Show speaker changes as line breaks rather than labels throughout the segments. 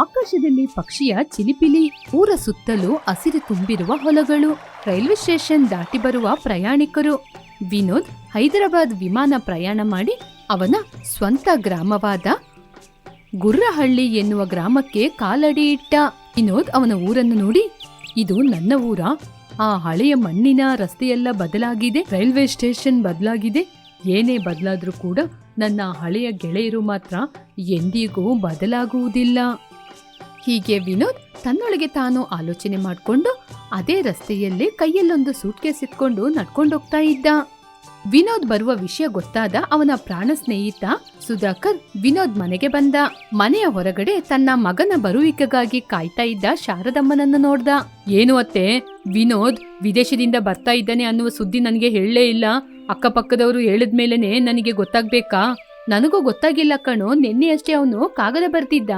ಆಕಾಶದಲ್ಲಿ ಪಕ್ಷಿಯ ಚಿಲಿಪಿಲಿ ಊರ ಸುತ್ತಲೂ ಹಸಿರು ತುಂಬಿರುವ ಹೊಲಗಳು. ರೈಲ್ವೆ ಸ್ಟೇಷನ್ ದಾಟಿ ಬರುವ ಪ್ರಯಾಣಿಕರು. ವಿನೋದ್ ಹೈದರಾಬಾದ್ ವಿಮಾನ ಪ್ರಯಾಣ ಮಾಡಿ ಅವನ ಸ್ವಂತ ಗ್ರಾಮವಾದ ಗುರ್ರಹಳ್ಳಿ ಎನ್ನುವ ಗ್ರಾಮಕ್ಕೆ ಕಾಲಡಿ ಇಟ್ಟ ವಿನೋದ್ ಅವನ ಊರನ್ನು ನೋಡಿ, ಇದು ನನ್ನ ಊರ. ಆ ಹಳೆಯ ಮಣ್ಣಿನ ರಸ್ತೆಯೆಲ್ಲ ಬದಲಾಗಿದೆ, ರೈಲ್ವೆ ಸ್ಟೇಷನ್ ಬದಲಾಗಿದೆ. ಏನೇ ಬದಲಾದ್ರೂ ಕೂಡ ನನ್ನ ಹಳೆಯ ಗೆಳೆಯರು ಮಾತ್ರ ಎಂದಿಗೂ ಬದಲಾಗುವುದಿಲ್ಲ. ಹೀಗೆ ವಿನೋದ್ ತನ್ನೊಳಗೆ ತಾನು ಆಲೋಚನೆ ಮಾಡಿಕೊಂಡು ಅದೇ ರಸ್ತೆಯಲ್ಲಿ ಕೈಯಲ್ಲೊಂದು ಸೂಟ್ಕೇಸ್ ಇಟ್ಕೊಂಡು ನಡ್ಕೊಂಡೋಗ್ತಾ ಇದ್ದ. ವಿನೋದ್ ಬರುವ ವಿಷಯ ಗೊತ್ತಾದ ಅವನ ಪ್ರಾಣ ಸ್ನೇಹಿತ ಸುಧಾಕರ್ ವಿನೋದ್ ಮನೆಗೆ ಬಂದ. ಮನೆಯ ಹೊರಗಡೆ ತನ್ನ ಮಗನ ಬರುವಿಕೆಗಾಗಿ ಕಾಯ್ತಾ ಇದ್ದ ಶಾರದಮ್ಮನನ್ನು ನೋಡ್ದ. ಏನು ಅತ್ತೆ, ವಿನೋದ್ ವಿದೇಶದಿಂದ ಬರ್ತಾ ಇದ್ದಾನೆ ಅನ್ನುವ ಸುದ್ದಿ ನನಗೆ ಹೇಳಲೇ ಇಲ್ಲ. ಅಕ್ಕಪಕ್ಕದವರು ಹೇಳಿದ್ಮೇಲೆನೆ ನನಗೆ ಗೊತ್ತಾಗ್ಬೇಕಾ? ನನಗೂ ಗೊತ್ತಾಗಿಲ್ಲ ಕಣೋ ನಿನ್ನೆಯಷ್ಟೇ ಅವನು ಕಾಗದ ಬರ್ತಿದ್ದ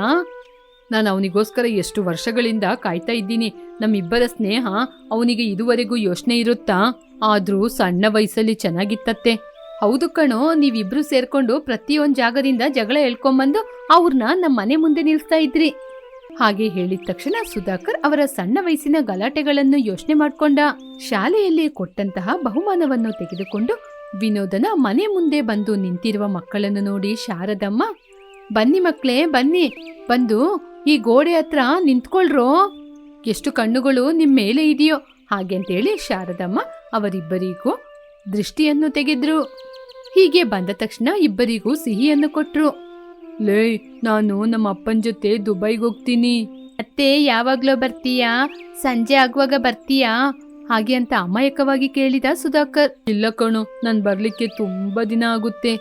ನಾನು ಅವನಿಗೋಸ್ಕರ ಎಷ್ಟು ವರ್ಷಗಳಿಂದ ಕಾಯ್ತಾ ಇದ್ದೀನಿ. ನಮ್ಮಿಬ್ಬರ ಸ್ನೇಹ ಅವನಿಗೆ ಇದುವರೆಗೂ ಯೋಚನೆ ಇರುತ್ತಾ? ಆದ್ರೂ ಸಣ್ಣ ವಯಸ್ಸಲ್ಲಿ ಚೆನ್ನಾಗಿತ್ತತ್ತೆ. ಹೌದು ಕಣೋ, ನೀವಿಬ್ರು ಸೇರ್ಕೊಂಡು ಪ್ರತಿಯೊಂದು ಜಾಗದಿಂದ ಜಗಳ ಹೇಳ್ಕೊಂಬಂದು ಅವ್ರನ್ನ ನಮ್ಮ ಮನೆ ಮುಂದೆ ನಿಲ್ಸ್ತಾ ಇದ್ರಿ. ಹಾಗೆ ಹೇಳಿದ ತಕ್ಷಣ ಸುಧಾಕರ್ ಅವರ ಸಣ್ಣ ವಯಸ್ಸಿನ ಗಲಾಟೆಗಳನ್ನು ಯೋಚನೆ ಮಾಡ್ಕೊಂಡ. ಶಾಲೆಯಲ್ಲಿ ಕೊಟ್ಟಂತಹ ಬಹುಮಾನವನ್ನು ತೆಗೆದುಕೊಂಡು ವಿನೋದನ ಮನೆ ಮುಂದೆ ಬಂದು ನಿಂತಿರುವ ಮಕ್ಕಳನ್ನು ನೋಡಿ ಶಾರದಮ್ಮ, ಬನ್ನಿ ಮಕ್ಕಳೇ, ಬನ್ನಿ. ಬಂದು ಈ ಗೋಡೆ ಹತ್ರ ನಿಂತ್ಕೊಳ್ರೋ? ಎಷ್ಟು ಕಣ್ಣುಗಳು ನಿಮ್ಮ ಮೇಲೆ ಇದೆಯೋ? ಹಾಗೆ ಅಂತೇಳಿ ಶಾರದಮ್ಮ ಅವರಿಬ್ಬರಿಗೂ ದೃಷ್ಟಿಯನ್ನು ತೆಗೆದ್ರು. ಹೀಗೆ ಬಂದ ತಕ್ಷಣ ಇಬ್ಬರಿಗೂ ಸಿಹಿಯನ್ನು ಕೊಟ್ರು. ಲೇ ನಾನು ನಮ್ಮ ಅಪ್ಪನ ಜೊತೆ ದುಬೈಗೆ ಹೋಗ್ತೀನಿ. ಅತ್ತೆ ಯಾವಾಗ್ಲೋ ಬರ್ತೀಯಾ? ಸಂಜೆ ಆಗುವಾಗ ಬರ್ತೀಯಾ? ಹಾಗೆ ಅಂತ ಅಮಾಯಕವಾಗಿ ಕೇಳಿದ ಸುಧಾಕರ್. ಇಲ್ಲ ಕಣು ನಾನು ಬರ್ಲಿಕ್ಕೆ ತುಂಬಾ ದಿನ ಆಗುತ್ತೆ.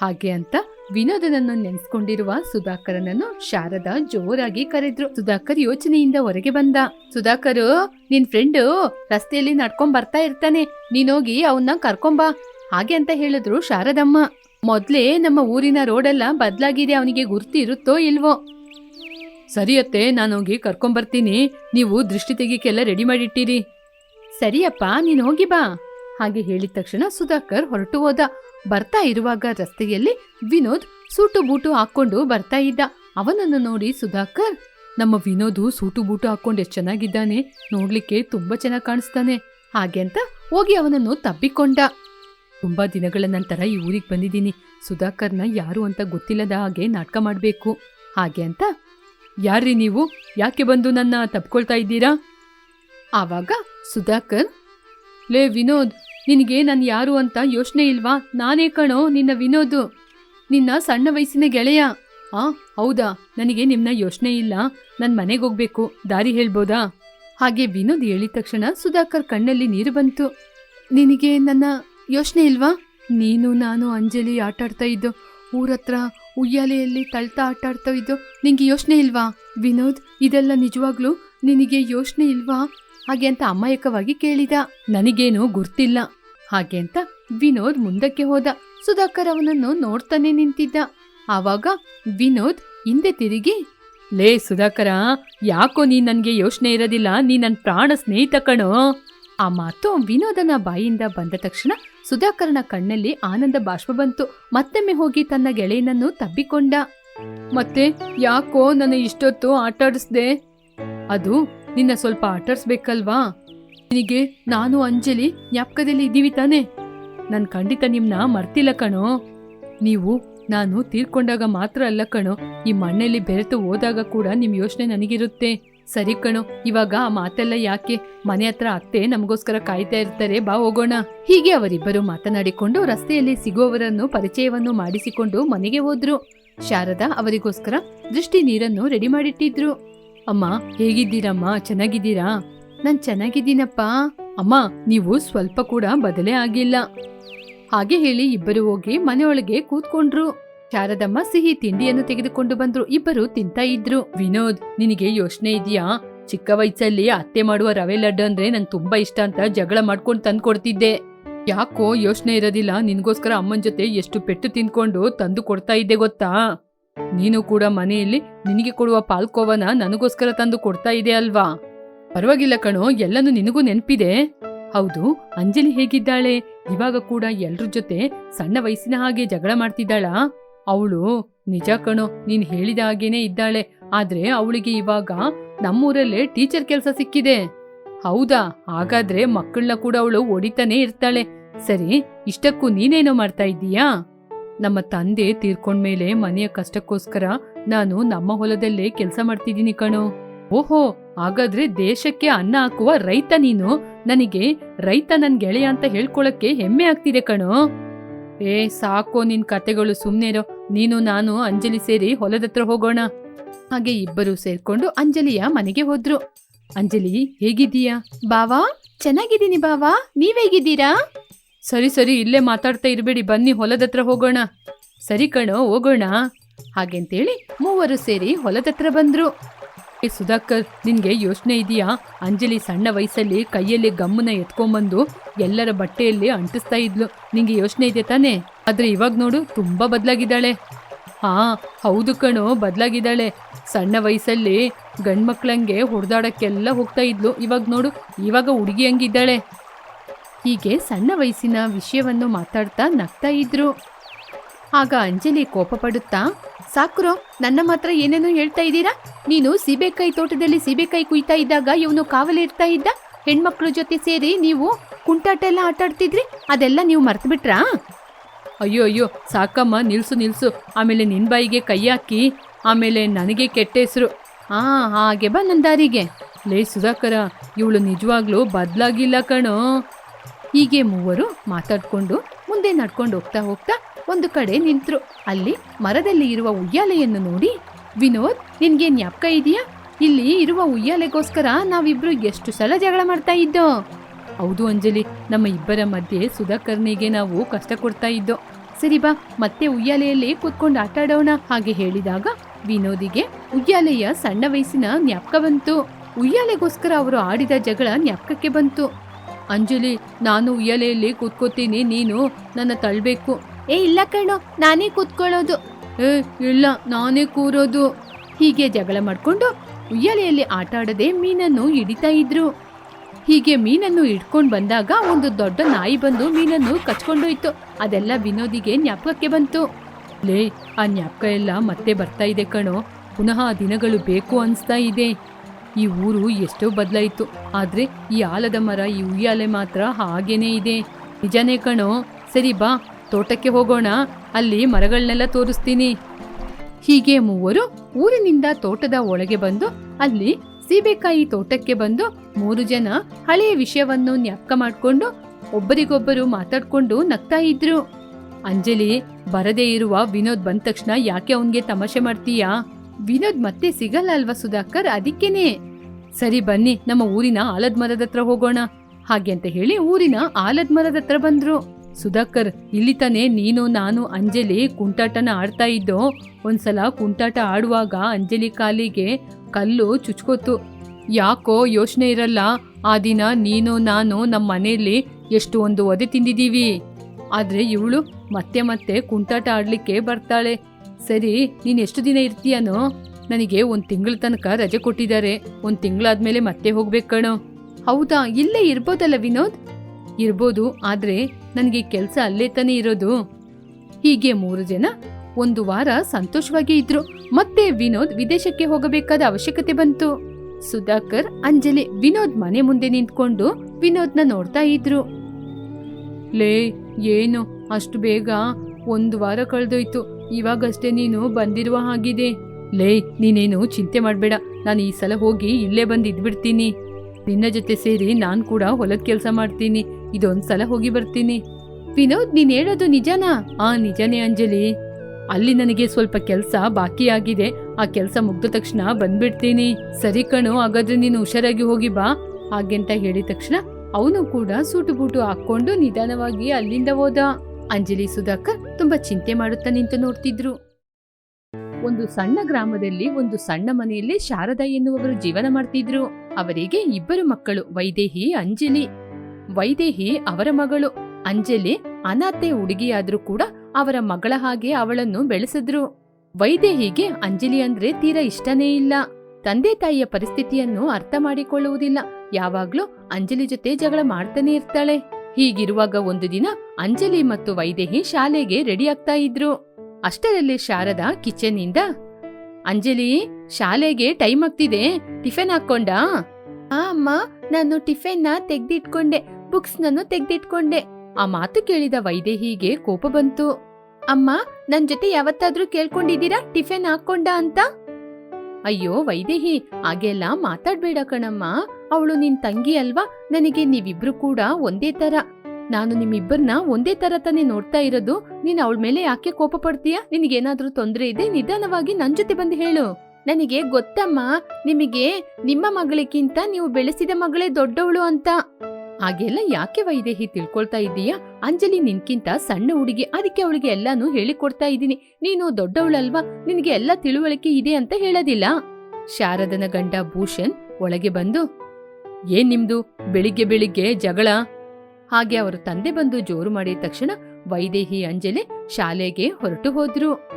ಹಾಗೆ ಅಂತ ವಿನೋದನನ್ನು ನೆನೆಸ್ಕೊಂಡಿರುವ ಸುಧಾಕರನನ್ನು ಶಾರದಾ ಜೋರಾಗಿ ಕರೆದ್ರು. ಸುಧಾಕರ್ ಯೋಚನೆಯಿಂದ ಹೊರಗೆ ಬಂದ. ಸುಧಾಕರ್, ನಿನ್ ಫ್ರೆಂಡು ರಸ್ತೆಯಲ್ಲಿ ನಡ್ಕೊಂಡ್ ಬರ್ತಾ ಇರ್ತಾನೆ. ನೀನೋಗಿ ಅವನ್ನ ಕರ್ಕೊಂಬಾ ಹಾಗೆ ಅಂತ ಹೇಳಿದ್ರು ಶಾರದಮ್ಮ. ಮೊದ್ಲೇ ನಮ್ಮ ಊರಿನ ರೋಡೆಲ್ಲ ಬದ್ಲಾಗಿದೆ ಅವನಿಗೆ ಗುರ್ತಿ ಇರುತ್ತೋ ಇಲ್ವೋ ಸರಿಯತ್ತೆ ನಾನು ಹೋಗಿ ಕರ್ಕೊಂಬರ್ತೀನಿ ನೀವು ದೃಷ್ಟಿ ತೆಗಿಕೆಲ್ಲ ರೆಡಿ ಮಾಡಿಟ್ಟಿರಿ. ಸರಿಯಪ್ಪ, ನೀನು ಹೋಗಿ ಬಾ. ಹಾಗೆ ಹೇಳಿದ ತಕ್ಷಣ ಸುಧಾಕರ್ ಹೊರಟು ಹೋದ. ಬರ್ತಾ ಇರುವಾಗ ರಸ್ತೆಯಲ್ಲಿ ವಿನೋದ್ ಸೂಟು ಬೂಟು ಹಾಕೊಂಡು ಬರ್ತಾ ಇದ್ದ. ಅವನನ್ನು ನೋಡಿ ಸುಧಾಕರ್, ನಮ್ಮ ವಿನೋದು ಸೂಟು ಬೂಟು ಹಾಕೊಂಡು ಎಷ್ಟು ಚೆನ್ನಾಗಿದ್ದಾನೆ, ನೋಡ್ಲಿಕ್ಕೆ ತುಂಬಾ ಚೆನ್ನಾಗಿ ಕಾಣಿಸ್ತಾನೆ, ಹಾಗೆ ಅಂತ ಹೋಗಿ ಅವನನ್ನು ತಬ್ಬಿಕೊಂಡ. ತುಂಬಾ ದಿನಗಳ ನಂತರ ಈ ಊರಿಗೆ ಬಂದಿದ್ದೀನಿ. ಸುಧಾಕರ್ನ ಯಾರು ಅಂತ ಗೊತ್ತಿಲ್ಲದ ಹಾಗೆ ನಾಟಕ ಮಾಡಬೇಕು. ಹಾಗೆ ಅಂತ. ಯಾರ್ರಿ ನೀವು? ಯಾಕೆ ಬಂದು ನನ್ನ ತಬ್ಕೊಳ್ತಾ ಇದ್ದೀರಾ? ಆವಾಗ ಸುಧಾಕರ್, ಲೇ ವಿನೋದ್ ನಿನಗೆ ನಾನು ಯಾರು ಅಂತ ಯೋಚನೆ ಇಲ್ವಾ? ನಾನೇ ಕಣೋ, ನಿನ್ನ ವಿನೋದು. ನಿನ್ನ ಸಣ್ಣ ವಯಸ್ಸಿನ ಗೆಳೆಯ. ಆ, ಹೌದಾ? ನನಗೆ ನಿಮ್ಮನ್ನ ಯೋಚನೆ ಇಲ್ಲ. ನನ್ನ ಮನೆಗೆ ಹೋಗ್ಬೇಕು. ದಾರಿ ಹೇಳ್ಬೋದಾ? ಹಾಗೆ ವಿನೋದ್ ಹೇಳಿದ ತಕ್ಷಣ ಸುಧಾಕರ್ ಕಣ್ಣಲ್ಲಿ ನೀರು ಬಂತು. ನಿನಗೆ ನನ್ನ ಯೋಚನೆ ಇಲ್ವಾ? ನೀನು, ನಾನು, ಅಂಜಲಿ ಆಟಾಡ್ತಾ ಇದ್ದು, ಊರತ್ರ ಉಯ್ಯಾಲೆಯಲ್ಲಿ ತಳ್ತಾ ಆಟಾಡ್ತಾ ಇದ್ದು, ನಿಂಗೆ ಯೋಚನೆ ಇಲ್ವಾ? ವಿನೋದ್, ಇದೆಲ್ಲ ನಿಜವಾಗ್ಲೂ ನಿನಗೆ ಯೋಚನೆ ಇಲ್ವಾ? ಹಾಗೆ ಅಂತ ಅಮಾಯಕವಾಗಿ ಕೇಳಿದ. ನನಗೇನು ಗುರ್ತಿಲ್ಲ. ಹಾಗೆ ಅಂತ ವಿನೋದ್ ಮುಂದಕ್ಕೆ ಹೋದ. ಸುಧಾಕರ್ ಅವನನ್ನು ನೋಡ್ತಾನೆ ನಿಂತಿದ್ದ. ಆವಾಗ ವಿನೋದ್ ಹಿಂದೆ ತಿರುಗಿ, ಲೇ ಸುಧಾಕರ, ಯಾಕೋ ನೀ ನನಗೆ ಯೋಚನೆ ಇರೋದಿಲ್ಲ? ನೀ ನನ್ನ ಪ್ರಾಣ ಸ್ನೇಹಿತ ಕಣೋ. ಆ ಮಾತು ವಿನೋದನ ಬಾಯಿಯಿಂದ ಬಂದ ತಕ್ಷಣ ಸುಧಾಕರನ ಕಣ್ಣಲ್ಲಿ ಆನಂದ ಬಾಷ್ಪ ಬಂತು. ಮತ್ತೊಮ್ಮೆ ಹೋಗಿ ತನ್ನ ಗೆಳೆಯನನ್ನು ತಬ್ಬಿಕೊಂಡ. ಮತ್ತೆ ಯಾಕೋ ನನ್ನ ಇಷ್ಟೊತ್ತು ಆಟಾಡಿಸ್ದೆ? ಅದು ನಿನ್ನ ಸ್ವಲ್ಪ ಆಟಾಡ್ಸ್ಬೇಕಲ್ವಾ? ನಿನಗೆ ನಾನು ಅಂಜಲಿ ಜ್ಞಾಪಕದಲ್ಲಿ ಇದ್ದೀವಿ ತಾನೆ? ನಾನು ಖಂಡಿತ ನಿಮ್ನ ಮರ್ತಿಲ್ಲ ಕಣೋ. ನೀವು, ನಾನು ತೀರ್ಕೊಂಡಾಗ ಮಾತ್ರ ಅಲ್ಲ ಕಣೋ, ಈ ಮಣ್ಣಲ್ಲಿ ಬೆರೆತು ಹೋದಾಗ ಕೂಡ ನಿಮ್ ಯೋಚನೆ ನನಗಿರುತ್ತೆ. ಸರಿ ಕಣೋ, ಇವಾಗ ಆ ಮಾತೆಲ್ಲ ಯಾಕೆ ಮನೆ ಹತ್ರ ಅತ್ತೆ ನಮಗೋಸ್ಕರ ಕಾಯ್ತಾ ಇರ್ತಾರೆ, ಬಾ ಹೋಗೋಣ. ಹೀಗೆ ಅವರಿಬ್ಬರು ಮಾತನಾಡಿಕೊಂಡು ರಸ್ತೆಯಲ್ಲಿ ಸಿಗುವವರನ್ನು ಪರಿಚಯವನ್ನು ಮಾಡಿಸಿಕೊಂಡು ಮನೆಗೆ ಹೋದ್ರು. ಶಾರದಾ ಅವರಿಗೋಸ್ಕರ ದೃಷ್ಟಿ ನೀರನ್ನು ರೆಡಿ ಮಾಡಿಟ್ಟಿದ್ರು. ಅಮ್ಮ, ಹೇಗಿದ್ದೀರಮ್ಮ? ಚೆನ್ನಾಗಿದ್ದೀರಾ? ನಾನ್ ಚೆನ್ನಾಗಿದ್ದೀನಪ್ಪ. ಅಮ್ಮ, ನೀವು ಸ್ವಲ್ಪ ಕೂಡ ಬದಲೇ ಆಗಿಲ್ಲ. ಹಾಗೆ ಹೇಳಿ ಇಬ್ಬರು ಹೋಗಿ ಮನೆಯೊಳಗೆ ಕೂತ್ಕೊಂಡ್ರು. ಶಾರದಮ್ಮ ಸಿಹಿ ತಿಂಡಿಯನ್ನು ತೆಗೆದುಕೊಂಡು ಬಂದ್ರು. ಇಬ್ಬರು ತಿಂತಾ ಇದ್ರು. ವಿನೋದ್, ನಿನಗೆ ಯೋಚನೆ ಇದೆಯಾ? ಚಿಕ್ಕ ವಯಸ್ಸಲ್ಲಿ ಅತ್ತೆ ಮಾಡುವ ರವೆ ಲಡ್ಡು ಅಂದ್ರೆ ನಂಗೆ ತುಂಬಾ ಇಷ್ಟ ಅಂತ ಜಗಳ ಮಾಡ್ಕೊಂಡು ತಂದು ಕೊಡ್ತಿದ್ದೆ ಯಾಕೋ ಯೋಚನೆ ಇರೋದಿಲ್ಲ. ನಿನ್ಗೋಸ್ಕರ ಅಮ್ಮನ ಜೊತೆ ಎಷ್ಟು ಪೆಟ್ಟು ತಿನ್ಕೊಂಡು ತಂದು ಕೊಡ್ತಾ ಇದ್ದೆ ಗೊತ್ತಾ? ನೀನು ಕೂಡ ಮನೆಯಲ್ಲಿ ನಿನಗೆ ಕೊಡುವ ಪಾಲ್ಕೋವನ ನನಗೋಸ್ಕರ ತಂದು ಕೊಡ್ತಾ ಇದೆ ಅಲ್ವಾ? ಪರವಾಗಿಲ್ಲ ಕಣೋ, ಎಲ್ಲನೂ ನಿನಗೂ ನೆನಪಿದೆ. ಹೌದು, ಅಂಜಲಿ ಹೇಗಿದ್ದಾಳೆ? ಇವಾಗ ಕೂಡ ಎಲ್ರ ಜೊತೆ ಸಣ್ಣ ವಯಸ್ಸಿನ ಹಾಗೆ ಜಗಳ ಮಾಡ್ತಿದ್ದಾಳ? ಅವಳು, ನಿಜ ಕಣೋ, ನೀನ್ ಹೇಳಿದ ಹಾಗೇನೆ ಇದ್ದಾಳೆ. ಆದ್ರೆ ಅವಳಿಗೆ ಇವಾಗ ನಮ್ಮೂರಲ್ಲೇ ಟೀಚರ್ ಕೆಲಸ ಸಿಕ್ಕಿದೆ. ಹೌದಾ, ಹಾಗಾದ್ರೆ ಮಕ್ಕಳನ್ನ ಕೂಡ ಅವಳು ಒಡಿತಾನೆ ಇರ್ತಾಳೆ. ಸರಿ, ಇಷ್ಟಕ್ಕೂ ನೀನೇನೋ ಮಾಡ್ತಾ ಇದ್ದೀಯಾ? ನಮ್ಮ ತಂದೆ ತೀರ್ಕೊಂಡ್ಮೇಲೆ ಮನೆಯ ಕಷ್ಟಕ್ಕೋಸ್ಕರ ನಾನು ನಮ್ಮ ಹೊಲದಲ್ಲೇ ಕೆಲಸ ಮಾಡ್ತಿದ್ದೀನಿ ಕಣೋ. ಓಹೋ ಹಾಗಾದ್ರೆ ದೇಶಕ್ಕೆ ಅನ್ನ ಹಾಕುವ ರೈತ ನೀನು? ನನಗೆ ರೈತ ನನ್ ಗೆಳೆಯ ಅಂತ ಹೇಳ್ಕೊಳಕ್ಕೆ ಹೆಮ್ಮೆ ಆಗ್ತಿದೆ ಕಣೋ. ಏ ಸಾಕೋ ನಿನ್ ಕತೆಗಳು ಸುಮ್ನೆರೋ. ನೀನು ನಾನು ಅಂಜಲಿ ಸೇರಿ ಹೊಲದತ್ರ ಹೋಗೋಣ. ಹಾಗೆ ಇಬ್ಬರು ಸೇರ್ಕೊಂಡು ಅಂಜಲಿಯ ಮನೆಗೆ ಹೋದ್ರು. ಅಂಜಲಿ ಹೇಗಿದ್ದೀಯಾ? ಬಾವಾ ಚೆನ್ನಾಗಿದ್ದೀನಿ ಬಾವಾ. ನೀವೇಗಿದ್ದೀರಾ ಸರಿ ಸರಿ ಇಲ್ಲೇ ಮಾತಾಡ್ತಾ ಇರಬೇಡಿ. ಬನ್ನಿ ಹೊಲದತ್ರ ಹೋಗೋಣ. ಸರಿ ಕಣೋ ಹೋಗೋಣ. ಹಾಗೆಂತೇಳಿ ಮೂವರು ಸೇರಿ ಹೊಲದತ್ರ ಬಂದ್ರು. ಸುಧಾಕರ್, ನಿನ್ಗೆ ಯೋಚನೆ ಇದೆಯಾ? ಅಂಜಲಿ ಸಣ್ಣ ವಯಸ್ಸಲ್ಲಿ ಕೈಯಲ್ಲಿ ಗಮ್ಮನ ಎತ್ಕೊಂಬಂದು ಎಲ್ಲರ ಬಟ್ಟೆಯಲ್ಲಿ ಅಂಟಿಸ್ತಾ ಇದ್ಲು. ನಿಂಗೆ ಯೋಚನೆ ಇದೆ ತಾನೆ? ಆದ್ರೆ ಇವಾಗ ನೋಡು, ತುಂಬಾ ಬದಲಾಗಿದ್ದಾಳೆ. ಹಾ, ಹೌದು ಕಣೋ, ಬದಲಾಗಿದ್ದಾಳೆ. ಸಣ್ಣ ವಯಸ್ಸಲ್ಲಿ ಗಂಡ್ಮಕ್ಳಂಗೆ ಹೊಡೆದಾಡಕ್ಕೆಲ್ಲ ಹೋಗ್ತಾ ಇದ್ಲು. ಇವಾಗ ನೋಡು, ಇವಾಗ ಹುಡುಗಿ ಹಂಗಿದ್ದಾಳೆ. ಹೀಗೆ ಸಣ್ಣ ವಯಸ್ಸಿನ ವಿಷಯವನ್ನು ಮಾತಾಡ್ತಾ ನಗ್ತಾ ಇದ್ರು. ಆಗ ಅಂಜಲಿ ಕೋಪ ಪಡುತ್ತಾ ಸಾಕ್ರೋ, ನನ್ನ ಮಾತ್ರ ಏನೇನೋ ಹೇಳ್ತಾ ಇದ್ದೀರಾ? ನೀನು ಸೀಬೆಕಾಯಿ ತೋಟದಲ್ಲಿ ಸೀಬೆಕಾಯಿ ಕುಯ್ತಾ ಇದ್ದಾಗ ಇವನು ಕಾವಲಿರ್ತಾ ಇದ್ದ? ಹೆಣ್ಮಕ್ಳ ಜೊತೆ ಸೇರಿ ನೀವು ಕುಂಟಾಟ ಎಲ್ಲ ಆಟಾಡ್ತಿದ್ರಿ ಅದೆಲ್ಲ ನೀವು ಮರ್ತು ಬಿಟ್ರಾ ಅಯ್ಯೋ ಅಯ್ಯೋ, ಸಾಕಮ್ಮ, ನಿಲ್ಸು ನಿಲ್ಸು. ಆಮೇಲೆ ನಿನ್ ಬಾಯಿಗೆ ಕೈ ಹಾಕಿ, ಆಮೇಲೆ ನನಗೆ ಕೆಟ್ಟ ಹೆಸರು. ಹಾ ಹಾಗೆ ಬಾ ನನ್ನ ದಾರಿಗೆ ಲೇ, ಸುಧಾಕರ, ಇವಳು ನಿಜವಾಗ್ಲೂ ಬದಲಾಗಿಲ್ಲ ಕಣೋ. ಹೀಗೆ ಮೂವರು ಮಾತಾಡ್ಕೊಂಡು, ಮುಂದೆ ನಡ್ಕೊಂಡು ಹೋಗ್ತಾ ಹೋಗ್ತಾ ಒಂದು ಕಡೆ ನಿಂತರು. ಅಲ್ಲಿ ಮರದಲ್ಲಿ ಇರುವ ಉಯ್ಯಾಲೆಯನ್ನು ನೋಡಿ, ವಿನೋದ್, ನಿನ್ಗೆ ಜ್ಞಾಪಕ ಇದೆಯಾ? ಇಲ್ಲಿ ಇರುವ ಉಯ್ಯಾಲೆಗೋಸ್ಕರ ನಾವಿಬ್ರು ಎಷ್ಟು ಸಲ ಜಗಳ ಮಾಡ್ತಾ ಇದ್ದೋ? ಹೌದು ಅಂಜಲಿ, ನಮ್ಮ ಇಬ್ಬರ ಮಧ್ಯೆ ಸುಧಾಕರ್ನಿಗೆ ನಾವು ಕಷ್ಟ ಕೊಡ್ತಾ ಇದ್ದೋ. ಸರಿ ಬಾ, ಮತ್ತೆ ಉಯ್ಯಾಲೆಯಲ್ಲಿ ಕೂತ್ಕೊಂಡು ಆಟ ಆಡೋಣ ಹಾಗೆ ಹೇಳಿದಾಗ ವಿನೋದಿಗೆ ಉಯ್ಯಾಲೆಯ ಸಣ್ಣ ವಯಸ್ಸಿನ ಜ್ಞಾಪಕ ಬಂತು. ಉಯ್ಯಾಲೆಗೋಸ್ಕರ ಅವರು ಆಡಿದ ಜಗಳ ಜ್ಞಾಪಕಕ್ಕೆ ಬಂತು. ಅಂಜಲಿ, ನಾನು ಉಯ್ಯಾಲೆಯಲ್ಲಿ ಕೂತ್ಕೋತೀನಿ, ನೀನು ನನ್ನ ತಳ್ಬೇಕು. ಏ, ಇಲ್ಲ ಕಣೋ, ನಾನೇ ಕೂತ್ಕೊಳ್ಳೋದು. ಏ, ಇಲ್ಲ, ನಾನೇ ಕೂರೋದು. ಹೀಗೆ ಜಗಳ ಮಾಡ್ಕೊಂಡು ಉಯ್ಯಾಲೆಯಲ್ಲಿ ಆಟ ಆಡದೆ ಮೀನನ್ನು ಹಿಡಿತಾ ಇದ್ರು. ಹೀಗೆ ಮೀನನ್ನು ಇಟ್ಕೊಂಡು ಬಂದಾಗ ಒಂದು ದೊಡ್ಡ ನಾಯಿ ಬಂದು ಮೀನನ್ನು ಕಚ್ಕೊಂಡೋಯ್ತು. ಅದೆಲ್ಲ ವಿನೋದಿಗೆ ಜ್ಞಾಪಕಕ್ಕೆ ಬಂತು. ಲೇ, ಆ ಜ್ಞಾಪಕ ಎಲ್ಲ ಮತ್ತೆ ಬರ್ತಾ ಇದೆ ಕಣೋ. ಪುನಃ ದಿನಗಳು ಬೇಕು ಅನಿಸ್ತಾ ಇದೆ. ಈ ಊರು ಎಷ್ಟೋ ಬದಲಾಯಿತು. ಆದ್ರೆ ಈ ಆಲದ ಮರ ಈ ಉಯ್ಯಾಲೆ ಮಾತ್ರ ಹಾಗೇನೇ ಇದೆ. ನಿಜನೇ ಕಣೋ. ಸರಿ ಬಾ. ತೋಟಕ್ಕೆ ಹೋಗೋಣ, ಅಲ್ಲಿ ಮರಗಳನ್ನೆಲ್ಲ ತೋರಿಸ್ತೀನಿ. ಹೀಗೆ ಮೂವರು ಊರಿನಿಂದ ತೋಟದ ಒಳಗೆ ಬಂದು, ಅಲ್ಲಿ ಸೀಬೆಕಾಯಿ ತೋಟಕ್ಕೆ ಬಂದು ಮೂರು ಜನ ಹಳೆಯ ವಿಷಯವನ್ನು ಜ್ಞಾಪಕ ಮಾಡಿಕೊಂಡು ಒಬ್ಬರಿಗೊಬ್ಬರು ಮಾತಾಡ್ಕೊಂಡು ನಗ್ತಾ ಇದ್ರು. ಅಂಜಲಿ, ಬರದೇ ಇರುವ ವಿನೋದ್ ಬಂದ ತಕ್ಷಣ ಯಾಕೆ ಅವನ್ಗೆ ತಮಾಷೆ ಮಾಡ್ತೀಯಾ? ವಿನೋದ್ ಮತ್ತೆ ಸಿಗಲ್ಲ ಅಲ್ವಾ ಸುಧಾಕರ್? ಅದಕ್ಕೇನೆ. ಸರಿ ಬನ್ನಿ, ನಮ್ಮ ಊರಿನ ಆಲದ ಮರದ ಹತ್ರ ಹೋಗೋಣ. ಹಾಗೆ ಅಂತ ಹೇಳಿ ಊರಿನ ಆಲದ ಮರದ ಹತ್ರ ಬಂದ್ರು. ಸುಧಾಕರ್, ಇಲ್ಲಿ ತಾನೇ ನೀನು, ನಾನು, ಅಂಜಲಿ ಕುಂಟಾಟನ ಆಡ್ತಾ ಇದ್ದೋ? ಒಂದ್ಸಲ ಕುಂಟಾಟ ಆಡುವಾಗ ಅಂಜಲಿ ಕಾಲಿಗೆ ಕಲ್ಲು ಚುಚ್ಕೋತು ಯಾಕೋ ಯೋಚನೆ ಇರಲ್ಲ, ಆ ದಿನ ನೀನು, ನಾನು ನಮ್ಮ ಮನೆಯಲ್ಲಿ ಎಷ್ಟು ಒಂದು ಒದೆ ತಿಂದಿದ್ದೀವಿ. ಆದ್ರೆ ಇವಳು ಮತ್ತೆ ಮತ್ತೆ ಕುಂಟಾಟ ಆಡ್ಲಿಕ್ಕೆ ಬರ್ತಾಳೆ. ಸರಿ, ನೀನ್ ಎಷ್ಟು ದಿನ ಇರ್ತೀಯನೋ? ನನಗೆ ಒಂದ್ ತಿಂಗಳ ತನಕ ರಜೆ ಕೊಟ್ಟಿದ್ದಾರೆ. ಒಂದ್ ತಿಂಗಳಾದ್ಮೇಲೆ ಮತ್ತೆ ಹೋಗ್ಬೇಕು ಕಣೋ. ಹೌದಾ, ಇಲ್ಲೇ ಇರ್ಬೋದಲ್ಲ ವಿನೋದ್? ಇರ್ಬೋದು, ಆದ್ರೆ ನನಗೆ ಕೆಲಸ ಅಲ್ಲೇ ತಾನೇ ಇರೋದು. ಹೀಗೆ ಮೂರು ಜನ ಒಂದು ವಾರ ಸಂತೋಷವಾಗಿ ಇದ್ರು. ಮತ್ತೆ ವಿನೋದ್ ವಿದೇಶಕ್ಕೆ ಹೋಗಬೇಕಾದ ಅವಶ್ಯಕತೆ ಬಂತು. ಸುಧಾಕರ್, ಅಂಜಲಿ, ವಿನೋದ್ ಮನೆ ಮುಂದೆ ನಿಂತ್ಕೊಂಡು ವಿನೋದ್ನ ನೋಡ್ತಾ ಇದ್ರು. ಲೇ, ಏನು? ಅಷ್ಟು ಬೇಗ? ಒಂದು ವಾರ ಕಳೆದೋಯ್ತು. ಇವಾಗಷ್ಟೇ ನೀನು ಬಂದಿರುವ ಹಾಗಿದೆ. ಲೇ, ನೀನೇನು ಚಿಂತೆ ಮಾಡಬೇಡ. ನಾನು ಈ ಸಲ ಹೋಗಿ ಇಲ್ಲೇ ಬಂದು ಇದ್ಬಿಡ್ತೀನಿ ನಿನ್ನ ಜೊತೆ ಸೇರಿ ನಾನು ಕೂಡ ಹೊಲದ ಕೆಲಸ ಮಾಡ್ತೀನಿ. ಇದೊಂದ್ಸಲ ಹೋಗಿ ಬರ್ತೀನಿ. ವಿನೋದ್, ನೀನ್ ಹೇಳೋದು ನಿಜನಾ? ಆ, ನಿಜನೇ ಅಂಜಲಿ. ಅಲ್ಲಿ ನನಗೆ ಸ್ವಲ್ಪ ಕೆಲಸ ಬಾಕಿ ಆಗಿದೆ. ಆ ಕೆಲಸ ಮುಗ್ದ ತಕ್ಷಣ ಬಂದ್ಬಿಡ್ತೀನಿ. ಸರಿ ಕಣು, ಹಾಗಾದ್ರೆ ನೀನು ಹುಷಾರಾಗಿ ಹೋಗಿ ಬಾ. ಹಾಗೆಂತ ಹೇಳಿದ ತಕ್ಷಣ ಅವನು ಕೂಡ ಸೂಟು ಬೂಟು ಹಾಕೊಂಡು ನಿಧಾನವಾಗಿ ಅಲ್ಲಿಂದ ಹೋದ. ಅಂಜಲಿ, ಸುಧಾಕರ್ ತುಂಬಾ ಚಿಂತೆ ಮಾಡುತ್ತಾ ನಿಂತು ನೋಡ್ತಿದ್ರು. ಒಂದು ಸಣ್ಣ ಗ್ರಾಮದಲ್ಲಿ ಒಂದು ಸಣ್ಣ ಮನೆಯಲ್ಲಿ ಶಾರದಾ ಎನ್ನುವವರು ಜೀವನ ಮಾಡ್ತಿದ್ರು. ಅವರಿಗೆ ಇಬ್ಬರು ಮಕ್ಕಳು, ವೈದೇಹಿ ಅಂಜಲಿ. ವೈದೇಹಿ ಅವರ ಮಗಳು. ಅಂಜಲಿ ಅನಾಥೆ ಹುಡುಗಿಯಾದ್ರೂ ಕೂಡ ಅವರ ಮಗಳ ಹಾಗೆ ಅವಳನ್ನು ಬೆಳೆಸಿದ್ರು. ವೈದೇಹಿಗೆ ಅಂಜಲಿ ಅಂದ್ರೆ ತೀರಾ ಇಷ್ಟನೇ ಇಲ್ಲ. ತಂದೆ ತಾಯಿಯ ಪರಿಸ್ಥಿತಿಯನ್ನು ಅರ್ಥ ಮಾಡಿಕೊಳ್ಳುವುದಿಲ್ಲ. ಯಾವಾಗ್ಲೂ ಅಂಜಲಿ ಜೊತೆ ಜಗಳ ಮಾಡ್ತಾನೆ ಇರ್ತಾಳೆ. ಹೀಗಿರುವಾಗ ಒಂದು ದಿನ ಅಂಜಲಿ ಮತ್ತು ವೈದೇಹಿ ಶಾಲೆಗೆ ರೆಡಿ ಆಗ್ತಾ ಇದ್ರು. ಅಷ್ಟರಲ್ಲಿ ಶಾರದಾ ಕಿಚನ್ ಇಂದ ಅಂಜಲಿ ಶಾಲೆಗೆ ಟೈಮ್ ಆಗ್ತಿದೆ ಟಿಫನ್ ಹಾಕೊಂಡ ಆ ಅಮ್ಮ ನಾನು ಟಿಫಿನ್ನ ತೆಗ್ದಿಟ್ಕೊಂಡೆ ಬುಕ್ಸ್ ನಾನು ತೆಗ್ದಿಟ್ಕೊಂಡೆ. ಆ ಮಾತು ಕೇಳಿದ ವೈದೇಹಿಗೆ ಕೋಪ ಬಂತು. ಅಮ್ಮ ನನ್ ಜೊತೆ ಯಾವತ್ತಾದ್ರೂ ಕೇಳ್ಕೊಂಡಿದ್ದೀರಾ? ಟಿಫಿನ್ ಹಾಕೊಂಡ ಅಂತ? ಅಯ್ಯೋ ವೈದೇಹಿ ಹಾಗೆಲ್ಲ ಮಾತಾಡ್ಬೇಡ ಕಣಮ್ಮ. ಅವಳು ನಿನ್ ತಂಗಿ ಅಲ್ವಾ? ನನಗೆ ನೀವಿಬ್ರು ಕೂಡ ಒಂದೇ ತರ. ನಾನು ನಿಮ್ಮಿಬ್ಬರನ್ನ ಒಂದೇ ತರ ತಾನೇ ನೋಡ್ತಾ ಇರೋದು. ನೀನ್ ಅವಳ ಮೇಲೆ ಯಾಕೆ ಕೋಪ ಪಡ್ತೀಯಾ? ನಿನಗೇನಾದ್ರೂ ತೊಂದರೆ ಇದೆ? ನಿಧಾನವಾಗಿ ನನ್ ಜೊತೆ ಬಂದು ಹೇಳು. ನನಗೆ ಗೊತ್ತಮ್ಮ, ನಿಮಗೆ ನಿಮ್ಮ ಮಗಳಿಗಿಂತ ನೀವು ಬೆಳೆಸಿದ ಮಗಳೇ ದೊಡ್ಡವಳು ಅಂತ. ಹಾಗೆಲ್ಲ ಯಾಕೆ ವೈದೇಹಿ ತಿಳ್ಕೊಳ್ತಾ ಇದ್ದೀಯಾ? ಅಂಜಲಿ ನಿನ್ಕಿಂತ ಸಣ್ಣ ಹುಡುಗಿ, ಅದಕ್ಕೆ ಅವಳಿಗೆ ಎಲ್ಲಾನು ಹೇಳಿಕೊಡ್ತಾ ಇದ್ದೀನಿ. ನೀನು ದೊಡ್ಡವಳಲ್ವಾ? ನಿನಗೆ ಎಲ್ಲ ತಿಳುವಳಿಕೆ ಇದೆ ಅಂತ ಹೇಳೋದಿಲ್ಲ. ಶಾರದನ ಗಂಡ ಭೂಷಣ್ ಒಳಗೆ ಬಂದು, ಏನ್ ನಿಮ್ದು? ಬೆಳಿಗ್ಗೆ ಬೆಳಿಗ್ಗೆ ಜಗಳ? ಹಾಗೆ ಅವರು ತಂದೆ ಬಂದು ಜೋರು ಮಾಡಿದ ತಕ್ಷಣ ವೈದೇಹಿ ಅಂಜಲಿ ಶಾಲೆಗೆ ಹೊರಟು ಹೋದ್ರು.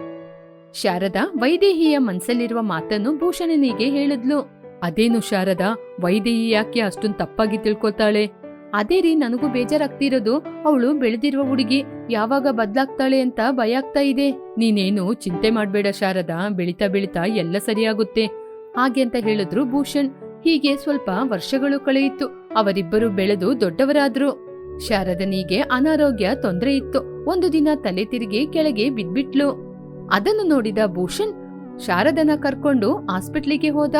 ಶಾರದಾ ವೈದೇಹಿಯ ಮನ್ಸಲ್ಲಿರುವ ಮಾತನ್ನು ಭೂಷಣನಿಗೆ ಹೇಳಿದ್ಲು. ಅದೇನು ಶಾರದಾ, ವೈದೇಹಿ ಯಾಕೆ ಅಷ್ಟೊಂದು ತಪ್ಪಾಗಿ ತಿಳ್ಕೊತಾಳೆ ಅದೇ ರೀ, ನನಗೂ ಬೇಜಾರಾಗ್ತಿರೋದು. ಅವಳು ಬೆಳೆದಿರುವ ಹುಡುಗಿ ಯಾವಾಗ ಬದ್ಲಾಗ್ತಾಳೆ ಅಂತ ಭಯ ಆಗ್ತಾ ಇದೆ. ನೀನೇನು ಚಿಂತೆ ಮಾಡ್ಬೇಡ ಶಾರದಾ, ಬೆಳಿತಾ ಬೆಳಿತಾ ಎಲ್ಲ ಸರಿಯಾಗುತ್ತೆ. ಹಾಗೆ ಅಂತ ಹೇಳಿದ್ರು ಭೂಷಣ್. ಹೀಗೆ ಸ್ವಲ್ಪ ವರ್ಷಗಳು ಕಳೆಯಿತು. ಅವರಿಬ್ಬರು ಬೆಳೆದು ದೊಡ್ಡವರಾದ್ರು. ಶಾರದನಿಗೆ ಅನಾರೋಗ್ಯ ತೊಂದರೆ ಇತ್ತು. ಒಂದು ದಿನ ತಲೆ ತಿರುಗಿ ಕೆಳಗೆ ಬಿದ್ಬಿಟ್ಲು. ಅದನ್ನು ನೋಡಿದ ಭೂಷಣ್ ಶಾರದನ ಕರ್ಕೊಂಡು ಹಾಸ್ಪಿಟ್ಲಿಗೆ ಹೋದ.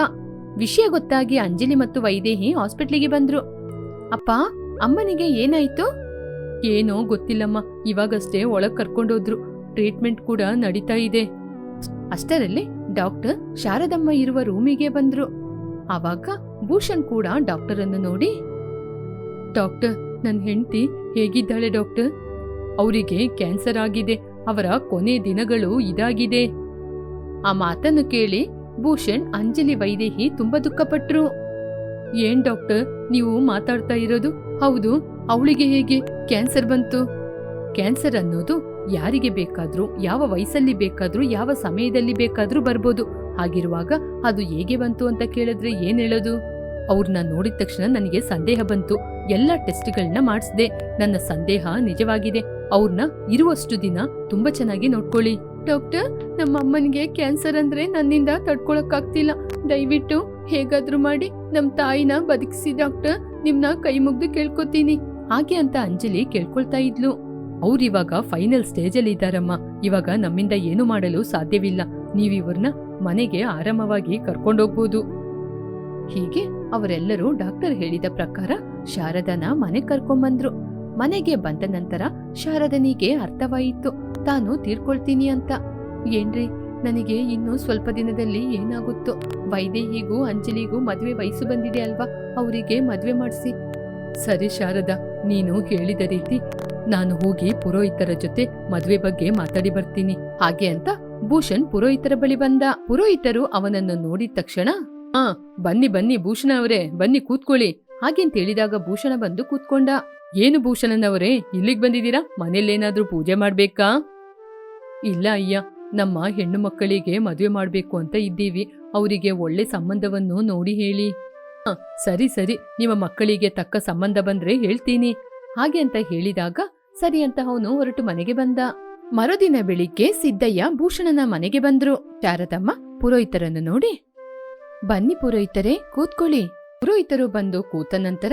ವಿಷಯ ಗೊತ್ತಾಗಿ ಅಂಜಲಿ ಮತ್ತು ವೈದೇಹಿ ಹಾಸ್ಪಿಟ್ಲಿಗೆ ಬಂದ್ರು. ಅಪ್ಪ, ಅಮ್ಮನಿಗೆ ಏನಾಯ್ತು? ಏನೋ ಗೊತ್ತಿಲ್ಲಮ್ಮ, ಇವಾಗಷ್ಟೇ ಒಳಗ್ ಕರ್ಕೊಂಡೋದ್ರು. ಟ್ರೀಟ್ಮೆಂಟ್ ಕೂಡ ನಡೀತಾ ಇದೆ. ಅಷ್ಟರಲ್ಲಿ ಡಾಕ್ಟರ್ ಶಾರದಮ್ಮ ಇರುವ ರೂಮಿಗೆ ಬಂದ್ರು. ಆವಾಗ ಭೂಷಣ್ ಕೂಡ ಡಾಕ್ಟರ್ ಅನ್ನು ನೋಡಿ, ಡಾಕ್ಟರ್ ನನ್ನ ಹೆಂಡತಿ ಹೇಗಿದ್ದಾಳೆ ಡಾಕ್ಟರ್? ಅವರಿಗೆ ಕ್ಯಾನ್ಸರ್ ಆಗಿದೆ, ಅವರ ಕೊನೆ ದಿನಗಳು ಇದಾಗಿದೆ. ಆ ಮಾತನ್ನು ಕೇಳಿ ಭೂಷಣ್ ಅಂಜಲಿ ವೈದೇಹಿ ತುಂಬಾ ದುಃಖಪಟ್ರು. ಏನ್ ಡಾಕ್ಟರ್, ನೀವು ಮಾತಾಡ್ತಾ ಇರೋದು? ಹೌದು, ಅವಳಿಗೆ ಹೇಗೆ? ಕ್ಯಾನ್ಸರ್ ಬಂತು. ಕ್ಯಾನ್ಸರ್ ಅನ್ನೋದು ಯಾರಿಗೆ ಬೇಕಾದ್ರೂ, ಯಾವ ವಯಸ್ಸಲ್ಲಿ ಬೇಕಾದ್ರೂ, ಯಾವ ಸಮಯದಲ್ಲಿ ಬೇಕಾದ್ರೂ ಬರ್ಬೋದು. ಹಾಗಿರುವಾಗ ಅದು ಹೇಗೆ ಬಂತು ಅಂತ ಕೇಳಿದ್ರೆ ಏನ್ ಹೇಳೋದು? ಅವ್ರನ್ನ ನೋಡಿದ ತಕ್ಷಣ ನನಗೆ ಸಂದೇಹ ಬಂತು. ಎಲ್ಲ ಟೆಸ್ಟ್ಗಳನ್ನ ಮಾಡಿಸ್ದೆ. ನನ್ನ ಸಂದೇಹ ನಿಜವಾಗಿದೆ. ಅವ್ರನ್ನ ಇರುವಷ್ಟು ದಿನ ತುಂಬಾ ಚೆನ್ನಾಗಿ ನೋಡ್ಕೊಳ್ಳಿ. ಡಾಕ್ಟರ್, ನಮ್ಮ ಅಮ್ಮನಿಗೆ ಕ್ಯಾನ್ಸರ್ ಅಂದ್ರೆ ನನ್ನಿಂದ ತಡ್ಕೊಳಕ್ಕಾಗ್ತಿಲ್ಲ. ದಯವಿಟ್ಟು ಹೇಗಾದ್ರೂ ಮಾಡಿ ನಮ್ ತಾಯಿನ ಬದುಕಿಸಿ ಡಾಕ್ಟರ್. ನಿಮ್ನ ಕೈ ಮುಗ್ದು ಕೇಳ್ಕೊತೀನಿ. ಹಾಗೆ ಅಂತ ಅಂಜಲಿ ಕೇಳ್ಕೊಳ್ತಾ ಇದ್ಲು. ಅವ್ರಿವಾಗ ಫೈನಲ್ ಸ್ಟೇಜ್ ಅಲ್ಲಿ ಇದ್ದಾರಮ್ಮ. ಇವಾಗ ನಮ್ಮಿಂದ ಏನು ಮಾಡಲು ಸಾಧ್ಯವಿಲ್ಲ. ನೀವಿವ್ರನ್ನ ಮನೆಗೆ ಆರಾಮವಾಗಿ ಕರ್ಕೊಂಡೋಗ್ಬೋದು. ಹೀಗೆ ಅವರೆಲ್ಲರೂ ಡಾಕ್ಟರ್ ಹೇಳಿದ ಪ್ರಕಾರ ಶಾರದನ ಮನೆ ಕರ್ಕೊಂಬಂದ್ರು ಮನೆಗೆ ಬಂದ ನಂತರ ಶಾರದನಿಗೆ ಅರ್ಥವಾಯಿತು. ತಾನು ತೀರ್ಕೊಳ್ತೀನಿ ಅಂತ. ಏನ್ರಿ, ನನಗೆ ಇನ್ನು ಸ್ವಲ್ಪ ದಿನದಲ್ಲಿ ಏನಾಗುತ್ತೋ? ವೈದೇಹಿಗೂ ಅಂಜಲಿಗೂ ಮದ್ವೆ ವಯಸ್ಸು ಬಂದಿದೆ ಅಲ್ವಾ? ಅವರಿಗೆ ಮದ್ವೆ ಮಾಡಿಸಿ. ಸರಿ ಶಾರದಾ, ನೀನು ಹೇಳಿದ ರೀತಿ ನಾನು ಹೋಗಿ ಪುರೋಹಿತರ ಜೊತೆ ಮದ್ವೆ ಬಗ್ಗೆ ಮಾತಾಡಿ ಬರ್ತೀನಿ. ಹಾಗೆ ಅಂತ ಭೂಷಣ್ ಪುರೋಹಿತರ ಬಳಿ ಬಂದ. ಪುರೋಹಿತರು ಅವನನ್ನು ನೋಡಿದ ತಕ್ಷಣ ಆ ಬನ್ನಿ ಬನ್ನಿ ಭೂಷಣ ಅವರೇ ಬನ್ನಿ ಕೂತ್ಕೊಳ್ಳಿ. ಹಾಗೆಂತ ಹೇಳಿದಾಗ ಭೂಷಣ ಬಂದು ಕೂತ್ಕೊಂಡ. ಏನು ಭೂಷಣನವರೇ ಇಲ್ಲಿಗೆ ಬಂದಿದ್ದೀರಾ? ಮನೇಲೇನಾದ್ರೂ ಪೂಜೆ ಮಾಡ್ಬೇಕಾ? ಇಲ್ಲ ಅಯ್ಯ ನಮ್ಮ ಹೆಣ್ಣು ಮಕ್ಕಳಿಗೆ ಮದುವೆ ಮಾಡ್ಬೇಕು ಅಂತ ಇದ್ದೀವಿ. ಅವರಿಗೆ ಒಳ್ಳೆ ಸಂಬಂಧವನ್ನು ನೋಡಿ ಹೇಳಿ. "ಹ, ಸರಿ ಸರಿ ನಿಮ್ಮ ಮಕ್ಕಳಿಗೆ ತಕ್ಕ ಸಂಬಂಧ ಬಂದ್ರೆ ಹೇಳ್ತೀನಿ. ಹಾಗೆ ಅಂತ ಹೇಳಿದಾಗ ಸರಿ ಅಂತ ಅವನು ಹೊರಟು ಮನೆಗೆ ಬಂದ. ಮರುದಿನ ಬೆಳಿಗ್ಗೆ ಸಿದ್ದಯ್ಯ ಭೂಷಣನ ಮನೆಗೆ ಬಂದ್ರು. ಶಾರದಮ್ಮ ಪುರೋಹಿತರನ್ನು ನೋಡಿ ಬನ್ನಿ ಪುರೋಹಿತರೆ, ಕೂತ್ಕೊಳ್ಳಿ. ಪುರೋಹಿತರು ಬಂದು ಕೂತ ನಂತರ,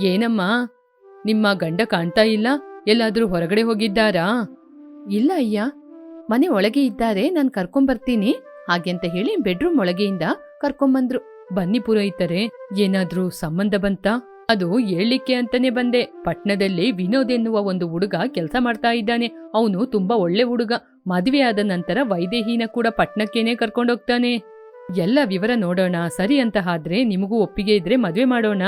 ಏನಮ್ಮ, ನಿಮ್ಮ ಗಂಡ ಕಾಣ್ತಾ ಇಲ್ಲ, ಎಲ್ಲಾದ್ರೂ ಹೊರಗಡೆ ಹೋಗಿದ್ದಾರಾ? ಇಲ್ಲ ಅಯ್ಯ, ಮನೆ ಒಳಗೆ ಇದ್ದಾರೆ, ನಾನ್ ಕರ್ಕೊಂಬರ್ತೀನಿ, ಹಾಗೆಂತ ಹೇಳಿ ಬೆಡ್ರೂಮ್ ಒಳಗೆಯಿಂದ ಕರ್ಕೊಂಬಂದ್ರು. ಬನ್ನಿ ಪುರೋಹಿತರೆ, ಏನಾದ್ರೂ ಸಂಬಂಧ ಬಂತ? ಅದು ಹೇಳಲಿಕ್ಕೆ ಅಂತಾನೆ ಬಂದೆ. ಪಟ್ನದಲ್ಲಿ ವಿನೋದ್ ಎನ್ನುವ ಒಂದು ಹುಡುಗ ಕೆಲಸ ಮಾಡ್ತಾ ಇದ್ದಾನೆ. ಅವನು ತುಂಬಾ ಒಳ್ಳೆ ಹುಡುಗ. ಮದುವೆ ಆದ ನಂತರ ವೈದೇಹಿನ ಕೂಡ ಪಟ್ನಕ್ಕೇನೆ ಕರ್ಕೊಂಡೋಗ್ತಾನೆ. ಎಲ್ಲ ವಿವರ ನೋಡೋಣ, ಸರಿ ಅಂತ ಆದ್ರೆ ನಿಮಗೂ ಒಪ್ಪಿಗೆ ಇದ್ರೆ ಮದುವೆ ಮಾಡೋಣ?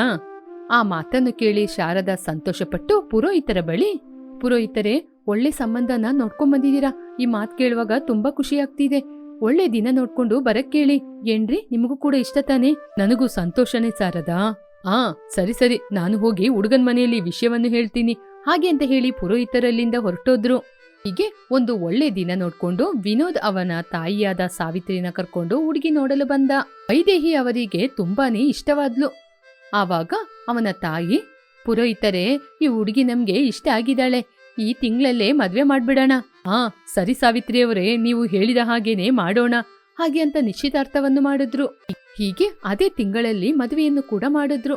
ಆ ಮಾತನ್ನು ಕೇಳಿ ಶಾರದಾ ಸಂತೋಷಪಟ್ಟು, ಪುರೋಹಿತರ ಬಳಿ, ಪುರೋಹಿತರೆ, ಒಳ್ಳೆ ಸಂಬಂಧನ ನೋಡ್ಕೊಂಡ್ ಬಂದಿದೀರಾ ಈ ಮಾತ್ ಕೇಳುವಾಗ ತುಂಬಾ ಖುಷಿ ಆಗ್ತಿದೆ. ಒಳ್ಳೆ ದಿನ ನೋಡ್ಕೊಂಡು ಬರಕ್ ಕೇಳಿ. ಏನ್ರಿ? ನಿಮಗೂ ಕೂಡ ಇಷ್ಟ ತಾನೆ? ನನಗೂ ಸಂತೋಷನೇ ಸಾರದಾ ಆ, ಸರಿ ಸರಿ. ನಾನು ಹೋಗಿ ಹುಡುಗನ್ ಮನೆಯಲ್ಲಿ ವಿಷಯವನ್ನು ಹೇಳ್ತೀನಿ. ಹಾಗೆ ಅಂತ ಹೇಳಿ ಪುರೋಹಿತರಲ್ಲಿಂದ ಹೊರಟೋದ್ರು. ಹೀಗೆ ಒಂದು ಒಳ್ಳೆ ದಿನ ನೋಡ್ಕೊಂಡು ವಿನೋದ್ ಅವನ ತಾಯಿಯಾದ ಸಾವಿತ್ರಿನ ಕರ್ಕೊಂಡು ಹುಡುಗಿ ನೋಡಲು ಬಂದ. ವೈದೇಹಿ ಅವರಿಗೆ ತುಂಬಾನೇ ಇಷ್ಟವಾದ್ಲು. ಆವಾಗ ಅವನ ತಾಯಿ, ಪುರೋಹಿತರೆ, ಈ ಹುಡುಗಿ ನಮ್ಗೆ ಇಷ್ಟ ಆಗಿದ್ದಾಳೆ. ಈ ತಿಂಗಳಲ್ಲೇ ಮದ್ವೆ ಮಾಡ್ಬಿಡೋಣ. ಹಾ, ಸರಿ ಸಾವಿತ್ರಿಯವರೇ ನೀವು ಹೇಳಿದ ಹಾಗೇನೆ ಮಾಡೋಣ. ಹಾಗೆ ಅಂತ ನಿಶ್ಚಿತಾರ್ಥವನ್ನು ಮಾಡಿದ್ರು. ಹೀಗೆ ಅದೇ ತಿಂಗಳಲ್ಲಿ ಮದುವೆಯನ್ನು ಕೂಡ ಮಾಡಿದ್ರು.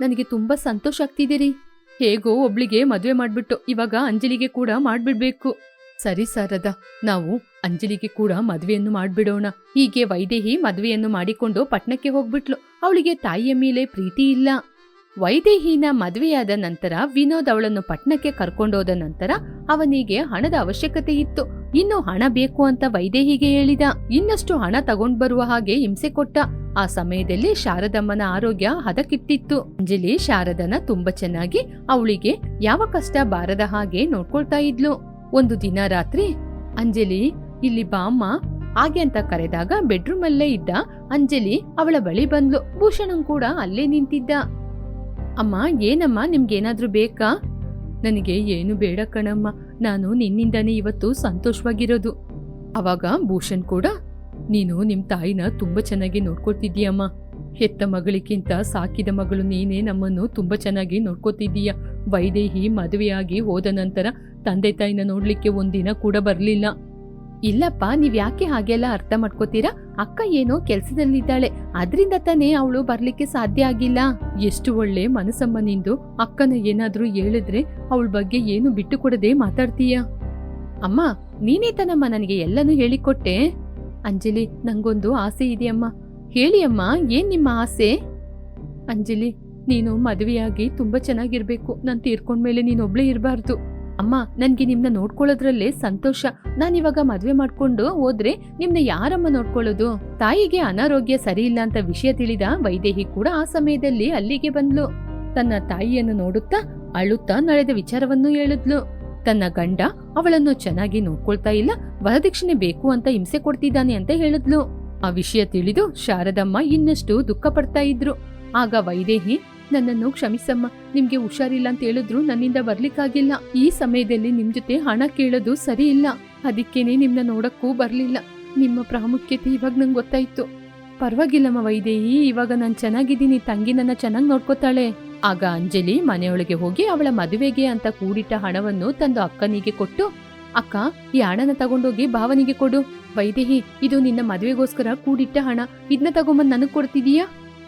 ನನಗೆ ತುಂಬಾ ಸಂತೋಷ ಆಗ್ತಿದ್ದೀರಿ ಹೇಗೋ ಒಬ್ಳಿಗೆ ಮದುವೆ ಮಾಡ್ಬಿಟ್ಟು ಇವಾಗ ಅಂಜಲಿಗೆ ಕೂಡ ಮಾಡ್ಬಿಡ್ಬೇಕು. ಸರಿ ಸಾರದ, ನಾವು ಅಂಜಲಿಗೆ ಕೂಡ ಮದುವೆಯನ್ನು ಮಾಡ್ಬಿಡೋಣ. ಹೀಗೆ ವೈದೇಹಿ ಮದುವೆಯನ್ನು ಮಾಡಿಕೊಂಡು ಪಟ್ಟಣಕ್ಕೆ ಹೋಗ್ಬಿಟ್ಲು. ಅವಳಿಗೆ ತಾಯಿಯ ಮೇಲೆ ಪ್ರೀತಿ ಇಲ್ಲ. ವೈದೇಹಿನ ಮದುವೆಯಾದ ನಂತರ ವಿನೋದ್ ಅವಳನ್ನು ಪಟ್ಟಣಕ್ಕೆ ಕರ್ಕೊಂಡೋದ ನಂತರ ಅವನಿಗೆ ಹಣದ ಅವಶ್ಯಕತೆ ಇತ್ತು. ಇನ್ನು ಹಣ ಬೇಕು ಅಂತ ವೈದೇಹಿಗೆ ಹೇಳಿದ. ಇನ್ನಷ್ಟು ಹಣ ತಗೊಂಡ್ ಬರುವ ಹಾಗೆ ಹಿಂಸೆ ಕೊಟ್ಟ. ಆ ಸಮಯದಲ್ಲಿ ಶಾರದಮ್ಮನ ಆರೋಗ್ಯ ಹದಕಿಟ್ಟಿತ್ತು ಅಂಜಲಿ ಶಾರದನ ತುಂಬಾ ಚೆನ್ನಾಗಿ ಅವಳಿಗೆ ಯಾವ ಕಷ್ಟ ಬಾರದ ಹಾಗೆ ನೋಡ್ಕೊಳ್ತಾ ಇದ್ಲು. ಒಂದು ದಿನ ರಾತ್ರಿ, ಅಂಜಲಿ, ಇಲ್ಲಿ ಬಾಮ್ಮ ಹಾಗೆ ಅಂತ ಕರೆದಾಗ ಬೆಡ್ರೂಮ್ ಅಲ್ಲೇ ಇದ್ದ ಅಂಜಲಿ ಅವಳ ಬಳಿ ಬಂದ್ಲು. ಭೂಷಣಂ ಕೂಡ ಅಲ್ಲೇ ನಿಂತಿದ್ದ. ಅಮ್ಮ, ಏನಮ್ಮ ನಿಮ್ಗೇನಾದ್ರೂ ಬೇಕಾ? ನನಗೆ ಏನು ಬೇಡ ಕಣಮ್ಮ. ನಾನು ನಿನ್ನಿಂದಾನೇ ಇವತ್ತು ಸಂತೋಷವಾಗಿರೋದು. ಅವಾಗ ಭೂಷಣ್ ಕೂಡ ನೀನು ನಿಮ್ಮ ತಾಯಿನ ತುಂಬಾ ಚೆನ್ನಾಗಿ ನೋಡ್ಕೊತಿದ್ದೀಯಮ್ಮ ಹೆತ್ತ ಮಗಳಿಗಿಂತ ಸಾಕಿದ ಮಗಳು ನೀನೇ ನಮ್ಮನ್ನು ತುಂಬಾ ಚೆನ್ನಾಗಿ ನೋಡ್ಕೋತಿದ್ದೀಯ ವೈದೇಹಿ ಮದುವೆಯಾಗಿ ಹೋದ ನಂತರ ತಂದೆ ತಾಯಿನ ನೋಡ್ಲಿಕ್ಕೆ ಒಂದಿನ ಕೂಡ ಬರಲಿಲ್ಲ. ಇಲ್ಲಪ್ಪ, ನೀವ್ ಯಾಕೆ ಹಾಗೆಲ್ಲ ಅರ್ಥ ಮಾಡ್ಕೋತೀರಾ? ಅಕ್ಕ ಏನೋ ಕೆಲ್ಸದಲ್ಲಿದ್ದಾಳೆ. ಅದರಿಂದ ತಾನೇ ಅವಳು ಬರ್ಲಿಕ್ಕೆ ಸಾಧ್ಯ ಆಗಿಲ್ಲ. ಎಷ್ಟು ಒಳ್ಳೆ ಮನಸ್ಸಮ್ಮ ನಿಂದು. ಅಕ್ಕನ ಏನಾದ್ರೂ ಹೇಳಿದ್ರೆ ಅವಳ ಬಗ್ಗೆ ಏನು ಬಿಟ್ಟು ಕೊಡದೆ ಮಾತಾಡ್ತೀಯ? ಅಮ್ಮ, ನೀನೇ ತನಮ್ಮ ನನಗೆ ಎಲ್ಲನೂ ಹೇಳಿಕೊಟ್ಟೆ. ಅಂಜಲಿ, ನಂಗೊಂದು ಆಸೆ ಇದೆಯಮ್ಮ. ಹೇಳಿ ಅಮ್ಮ, ಏನ್ ನಿಮ್ಮ ಆಸೆ? ಅಂಜಲಿ, ನೀನು ಮದುವೆಯಾಗಿ ತುಂಬಾ ಚೆನ್ನಾಗಿರ್ಬೇಕು. ನಾನು ತೀರ್ಕೊಂಡ್ಮೇಲೆ ನೀನೊಬ್ಳೇ ಇರಬಾರ್ದು. ಅಮ್ಮ, ನನಗೆ ನಿಮ್ನ ನೋಡ್ಕೊಳ್ಳೋದ್ರಲ್ಲೇ ಸಂತೋಷ. ನಾನಿವಾಗ ಮದುವೆ ಮಾಡ್ಕೊಂಡು ಹೋದ್ರೆ ನಿಮ್ನ ಯಾರಮ್ಮ ನೋಡ್ಕೊಳ್ಳೋದು? ತಾಯಿಗೆ ಅನಾರೋಗ್ಯ ಸರಿ ಇಲ್ಲ ಅಂತ ವಿಷಯ ತಿಳಿದ ವೈದೇಹಿ ಕೂಡ ಆ ಸಮಯದಲ್ಲಿ ಅಲ್ಲಿಗೆ ಬಂದ್ಲು. ತನ್ನ ತಾಯಿಯನ್ನು ನೋಡುತ್ತಾ ಅಳುತ್ತಾ ನಡೆದ ವಿಚಾರವನ್ನು ಹೇಳಿದ್ಲು. ತನ್ನ ಗಂಡ ಅವಳನ್ನು ಚೆನ್ನಾಗಿ ನೋಡ್ಕೊಳ್ತಾ ಇಲ್ಲ, ವರದಕ್ಷಿಣೆ ಬೇಕು ಅಂತ ಹಿಂಸೆ ಕೊಡ್ತಿದ್ದಾನೆ ಅಂತ ಹೇಳಿದ್ಲು. ಆ ವಿಷಯ ತಿಳಿದು ಶಾರದಮ್ಮ ಇನ್ನಷ್ಟು ದುಃಖ ಪಡ್ತಾ ಇದ್ರು. ಆಗ ವೈದೇಹಿ, ನನ್ನನ್ನು ಕ್ಷಮಿಸಮ್ಮ, ನಿಮ್ಗೆ ಹುಷಾರಿಲ್ಲ ಅಂತ ಹೇಳಿದ್ರು ನನ್ನಿಂದ ಬರ್ಲಿಕ್ಕಾಗಿಲ್ಲ. ಈ ಸಮಯದಲ್ಲಿ ನಿಮ್ ಜೊತೆ ಹಣ ಕೇಳೋದು ಸರಿ ಇಲ್ಲ ಅದಕ್ಕೇನೆ ನಿಮ್ನ ನೋಡಕ್ಕೂ ಬರ್ಲಿಲ್ಲ. ನಿಮ್ಮ ಪ್ರಾಮುಖ್ಯತೆ ಇವಾಗ ನಂಗೆ ಗೊತ್ತಾಯ್ತು. ಪರವಾಗಿಲ್ಲಮ್ಮ ವೈದೇಹಿ ಇವಾಗ ನಾನ್ ಚೆನ್ನಾಗಿದ್ದೀನಿ, ತಂಗಿ ನನ್ನ ಚೆನ್ನಾಗಿ ನೋಡ್ಕೋತಾಳೆ. ಆಗ ಅಂಜಲಿ ಮನೆಯೊಳಗೆ ಹೋಗಿ ಅವಳ ಮದುವೆಗೆ ಅಂತ ಕೂಡಿಟ್ಟ ಹಣವನ್ನು ತಂದು ಅಕ್ಕನಿಗೆ ಕೊಟ್ಟು, ಅಕ್ಕ, ಈ ಹಣನ ತಗೊಂಡೋಗಿ ಭಾವನಿಗೆ ಕೊಡು. ವೈದೇಹಿ, ಇದು ನಿನ್ನ ಮದುವೆಗೋಸ್ಕರ ಕೂಡಿಟ್ಟ ಹಣ. ಇದನ್ನ ತಗೊಂಬಂದ್ ನನಗ್ ಕೊಡ್ತಿದೀಯಾ?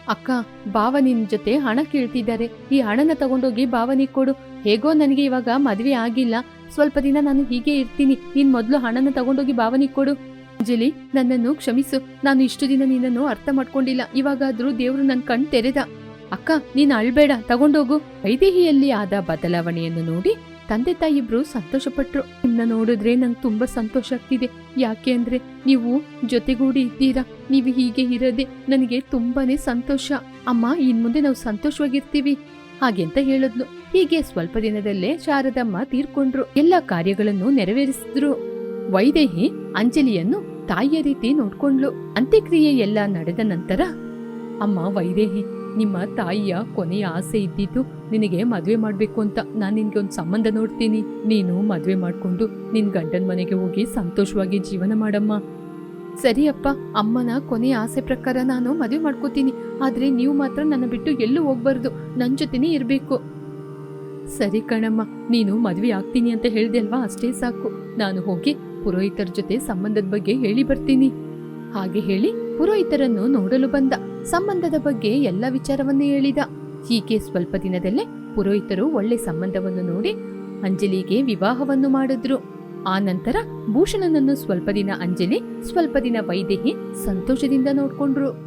ಅಕ್ಕ, ಭಾವ ನಿನ್ ಜೊತೆ ಹಣ ಕೇಳ್ತಿದ್ದಾರೆ. ಈ ಹಣನ ತಗೊಂಡೋಗಿ ಭಾವನಿಗೆ ಕೊಡು. ಹೇಗೋ ನನಗೆ ಇವಾಗ ಮದುವೆ ಆಗಿಲ್ಲ. ಸ್ವಲ್ಪ ದಿನ ನಾನು ಹೀಗೆ ಇರ್ತೀನಿ. ನೀನ್ ಮೊದ್ಲು ಹಣನ ತಗೊಂಡೋಗಿ ಭಾವನಿಗೆ ಕೊಡು. ಅಂಜಲಿ, ನನ್ನನ್ನು ಕ್ಷಮಿಸು. ನಾನು ಇಷ್ಟು ದಿನ ನಿನ್ನನ್ನು ಅರ್ಥ ಮಾಡ್ಕೊಂಡಿಲ್ಲ. ಇವಾಗಾದ್ರೂ ದೇವ್ರು ನನ್ ಕಣ್ ತೆರೆದ. ಅಕ್ಕ, ನೀನ್ ಅಳ್ಬೇಡ, ತಗೊಂಡೋಗು. ವೈದೇಹಿಯಲ್ಲಿ ಆದ ಬದಲಾವಣೆಯನ್ನು ನೋಡಿ ತಂದೆ ತಾಯಿಬ್ರು ಸಂತೋಷಪಟ್ರು. ನಿಮ್ನ ನೋಡಿದ್ರೆ ನಂಗೆ ತುಂಬಾ ಸಂತೋಷ ಆಗ್ತಿದೆ. ಯಾಕೆ ಅಂದ್ರೆ ನೀವು ಜೊತೆಗೂಡಿ ಇದ್ದೀರಾ? ನೀವು ಹೀಗೆ ಇರದೆ ನನಗೆ ತುಂಬಾನೇ ಸಂತೋಷ. ಅಮ್ಮ ಇನ್ ಮುಂದೆ ನಾವು ಸಂತೋಷವಾಗಿರ್ತೀವಿ. ಹಾಗೆಂತ ಹೇಳಿದ್ಲು. ಹೀಗೆ ಸ್ವಲ್ಪ ದಿನದಲ್ಲೇ ಶಾರದಮ್ಮ ತೀರ್ಕೊಂಡ್ರು. ಎಲ್ಲ ಕಾರ್ಯಗಳನ್ನು ನೆರವೇರಿಸಿದ್ರು. ವೈದೇಹಿ ಅಂಜಲಿಯನ್ನು ತಾಯಿಯ ರೀತಿ ನೋಡ್ಕೊಂಡ್ಲು ಅಂತ್ಯಕ್ರಿಯೆ ಎಲ್ಲ ನಡೆದ ನಂತರ, ಅಮ್ಮ ವೈದೇಹಿ, ನಿಮ್ಮ ತಾಯಿಯ ಕೊನೆಯ ಆಸೆ ಇದ್ದಿದ್ದು ನಿನಗೆ ಮದುವೆ ಮಾಡ್ಬೇಕು ಅಂತ ನಾನು ನಿನ್ಗೆ ಒಂದು ಸಂಬಂಧ ನೋಡ್ತೀನಿ. ನೀನು ಮದುವೆ ಮಾಡ್ಕೊಂಡು ನಿನ್ ಗಂಡನ ಮನೆಗೆ ಹೋಗಿ ಸಂತೋಷವಾಗಿ ಜೀವನ ಮಾಡಮ್ಮ. ಸರಿಯಪ್ಪ ಅಮ್ಮನ ಕೊನೆಯ ಆಸೆ ಪ್ರಕಾರ ನಾನು ಮದುವೆ ಮಾಡ್ಕೋತೀನಿ. ಆದ್ರೆ ನೀವು ಮಾತ್ರ ನನ್ನ ಬಿಟ್ಟು ಎಲ್ಲೂ ಹೋಗ್ಬಾರ್ದು. ನನ್ ಜೊತೆನೇ ಇರ್ಬೇಕು. ಸರಿ ಕಣಮ್ಮ, ನೀನು ಮದುವೆ ಆಗ್ತೀನಿ ಅಂತ ಹೇಳ್ದೆ ಅಲ್ವಾ? ಅಷ್ಟೇ ಸಾಕು. ನಾನು ಹೋಗಿ ಪುರೋಹಿತರ ಜೊತೆ ಸಂಬಂಧದ ಬಗ್ಗೆ ಹೇಳಿ ಬರ್ತೀನಿ. ಹಾಗೆ ಹೇಳಿ ಪುರೋಹಿತರನ್ನು ನೋಡಲು ಬಂದ. ಸಂಬಂಧದ ಬಗ್ಗೆ ಎಲ್ಲ ವಿಚಾರವನ್ನು ಹೇಳಿದ. ಹೀಗೆ ಸ್ವಲ್ಪ ದಿನದಲ್ಲೇ ಪುರೋಹಿತರು ಒಳ್ಳೆ ಸಂಬಂಧವನ್ನು ನೋಡಿ ಅಂಜಲಿಗೆ ವಿವಾಹವನ್ನು ಮಾಡಿದ್ರು. ಆ ನಂತರ ಭೂಷಣನನ್ನು ಸ್ವಲ್ಪ ದಿನ ಅಂಜಲಿ, ಸ್ವಲ್ಪ ದಿನ ವೈದೇಹಿ ಸಂತೋಷದಿಂದ ನೋಡ್ಕೊಂಡ್ರು.